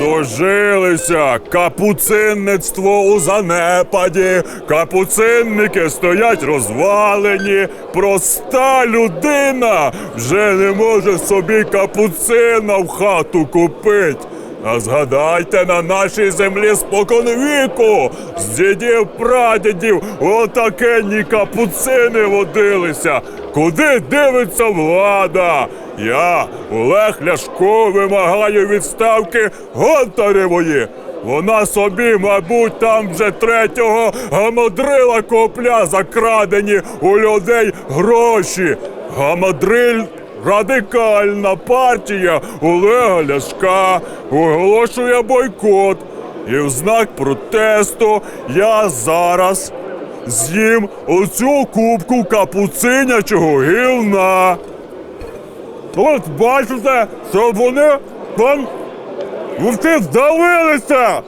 Здорожилися, капуцинництво у занепаді, капуцинники стоять розвалені. Проста людина вже не може собі капуцина в хату купить. А згадайте на нашій землі споконвіку, з дідів прадідів отакенні капуцини водилися. Куди дивиться влада? Я, Олег Ляшко, вимагаю відставки Гонтаревої. Вона собі, мабуть, там вже третього гамадрила копля закрадені у людей гроші. Гамадриль Радикальна партія Олега Ляшка оголошує бойкот. І в знак протесту я зараз з'їм оцю кубку капуцинячого гівна. От бачите, що вони там всі здавилися.